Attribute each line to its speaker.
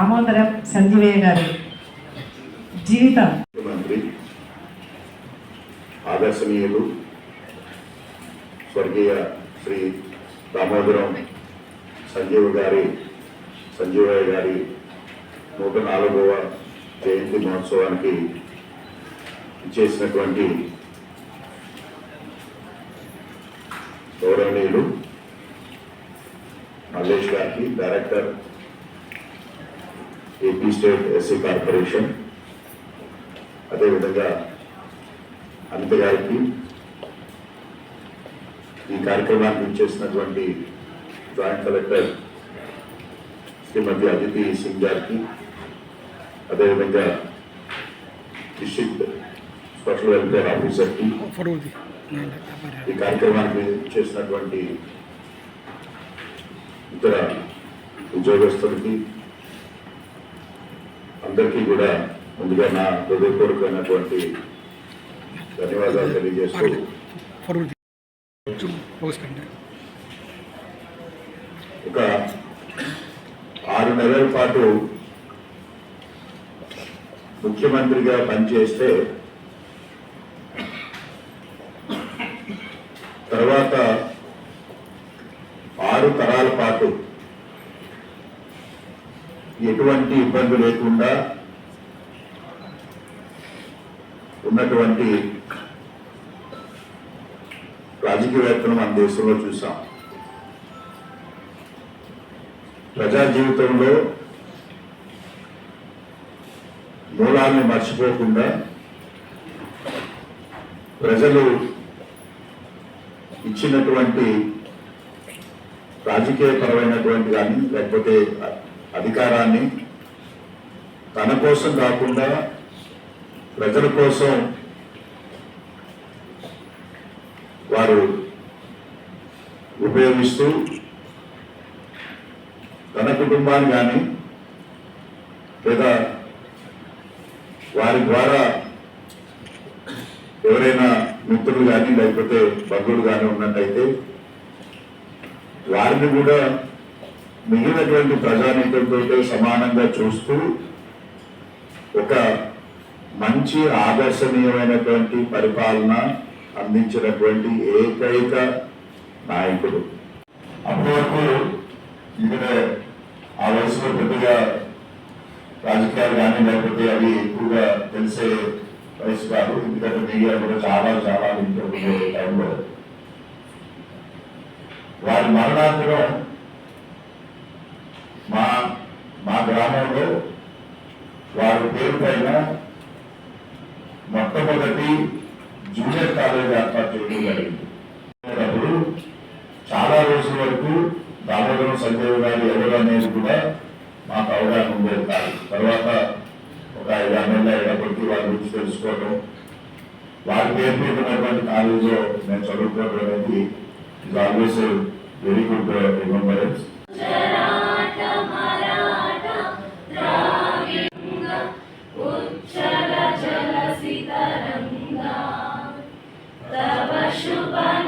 Speaker 1: దామోదరం సంజీవయ్య గారి జీవితం.
Speaker 2: ఆదర్శనీయులు స్వర్గీయ శ్రీ దామోదరం సంజీవ్ గారి సంజీవయ్య గారి నూట నాలుగవ జయంతి మహోత్సవానికి ఇచ్చేసినటువంటి గౌరవనీయులు మల్లేష్ గారికి director AP state SC corporation అదేవిధంగా అనిత గారికి ఈ కార్యక్రమానికి ఇచ్చేసినటువంటి జాయింట్ కలెక్టర్ శ్రీమతి అదితి సింగ్ గారికి అదేవిధంగా డిస్ట్రిక్ట్ స్పెషల్ వెల్ఫేర్ ఆఫీసర్కి ఈ కార్యక్రమానికి చేసినటువంటి ఇతర ఉద్యోగస్తులకి అందరికీ కూడా ముందుగా నా హృదయపూర్వకమైనటువంటి ధన్యవాదాలు తెలియజేస్తూ ఒక ఆరు నెలల పాటు ముఖ్యమంత్రిగా పనిచేస్తే తర్వాత ఆరు తరాల పాటు ఎటువంటి ఇబ్బంది లేకుండా ఉన్నటువంటి రాజకీయవేత్తలు మన దేశంలో చూసాం. ప్రజా జీవితంలో మూలాన్ని మర్చిపోకుండా ప్రజలు ఇచ్చినటువంటి రాజకీయపరమైనటువంటి కానీ లేకపోతే అధికారాన్ని తన కోసం కాకుండా ప్రజల కోసం వారు ఉపయోగిస్తూ తన కుటుంబాన్ని కానీ లేదా వారి ద్వారా ఎవరైనా మిత్రులు కానీ లేకపోతే బంధువులు కానీ ఉన్నట్టయితే వారిని కూడా మిగిలినటువంటి ప్రజానీకంతో సమానంగా చూస్తూ ఒక మంచి ఆదర్శనీయమైనటువంటి పరిపాలన అందించినటువంటి ఏకైక నాయకుడు. అప్పటి వరకు ఇక్కడ ఆ వయసులో పెద్దగా రాజకీయాలు కానీ లేకపోతే అవి ఎక్కువగా తెలిసే వయసు కాదు. ఎందుకంటే మీడియా కూడా చాలా చాలా ఇంటర్వ్యూ టైంలో. వారి మరణాంతరం మా మా గ్రామంలో వారి పేరు పైన మొట్టమొదటి జూనియర్ కాలేజ్ ఏర్పాటు చేయడం జరిగింది. చాలా రోజుల వరకు దామోదరం సంజయ్ గారు ఎవరు అనేది కూడా మాకు అవగాహన ఉండేది కాదు. తర్వాత ఒక ఐదు ఎమ్మెల్యే అయినప్పటికీ వారి గురించి తెలుసుకోవడం వారి పేరు ఉన్నటువంటి కాలేజీలో నేను చదువుకోవడం అనేది is always very good remembrance
Speaker 3: you're Shubhan.